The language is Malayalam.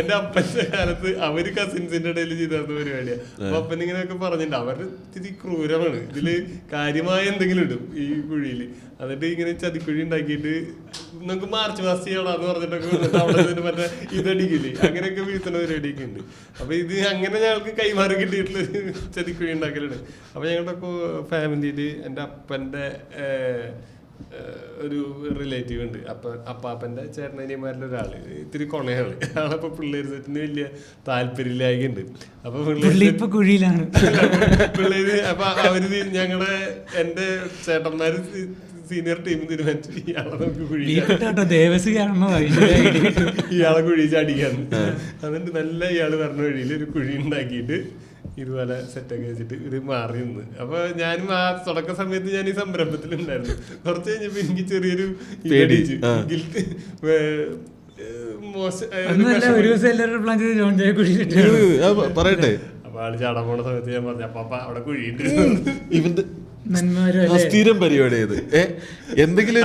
എന്റെ അപ്പന്റെ കാലത്ത് അവർ കസിൻസിന്റെ ഇടയിൽ ചെയ്തിരുന്ന പരിപാടിയാ. അപ്പൊ അപ്പൻ ഇങ്ങനെയൊക്കെ പറഞ്ഞിട്ടുണ്ട്. അവരുടെ ഇത്തിരി ക്രൂരമാണ്. ഇതിൽ കാര്യമായ എന്തെങ്കിലും ഇടും ഈ കുഴിയിൽ. എന്നിട്ട് ഇങ്ങനെ ചതിക്കുഴി ഉണ്ടാക്കിയിട്ട് നമുക്ക് മാർച്ച് പാസ്റ്റ് ചെയ്യണമെന്ന് പറഞ്ഞിട്ടൊക്കെ വന്നിട്ട് അവിടെ നിന്ന് മറ്റേ ഇതടിക്കില്ലേ? അങ്ങനെയൊക്കെ വീഴ്ത്തണ പരിപാടിയൊക്കെ ഉണ്ട്. അപ്പൊ ഇത് അങ്ങനെ ഞങ്ങൾക്ക് കൈമാറി കിട്ടിയിട്ടുള്ള ചതിക്കുഴി ഉണ്ടാക്കലുണ്ട്. അപ്പൊ ഞങ്ങളുടെ ഫാമിലിയിൽ എന്റെ അപ്പന്റെ ഒരു റിലേറ്റീവ് ഉണ്ട്. അപ്പൊ അപ്പാപ്പന്റെ ചേട്ടനനിയന്മാരിൽ ഒരാൾ. ഇത്തിരി കൊണയാണ്. ആളപ്പൊ പിള്ളേര് സെറ്റിന് വലിയ താല്പര്യമില്ലായ്കയുണ്ട്. അപ്പൊ പുള്ളി പിള്ളേര് ഇപ്പൊ കുഴിയിലാണ്. പിള്ളേര് അപ്പൊ അവർ ഞങ്ങളുടെ എന്റെ ചേട്ടന്മാര് സീനിയർ ടീം തീരുമാനിച്ചു. ഇയാളെ നമുക്ക് കുഴി. ഇയാളെ കുഴി ചാടിക്കാന്ന് എന്നിട്ട് നല്ല ഇയാൾ പറഞ്ഞ വഴിയിൽ ഒരു കുഴി ഉണ്ടാക്കിയിട്ട് ഇതുപോലെ സെറ്റൊക്കെ വെച്ചിട്ട് ഇത് മാറി നിന്ന്. അപ്പൊ ഞാനും ആ തുടക്ക സമയത്ത് ഞാൻ ഈ സംരംഭത്തിലുണ്ടായിരുന്നു. കുറച്ച് കഴിഞ്ഞപ്പോ എനിക്ക് ചെറിയൊരു പറയട്ടെ. അപ്പൊ ആൾ ചാടാൻ പോണ സമയത്ത് ഞാൻ പറഞ്ഞു അപ്പൊ അവിടെ കുഴിയുണ്ട്. ഇവന്റെ അല്ലേ സ്ഥിരം പരിപാടി ഇത് എന്തെങ്കിലും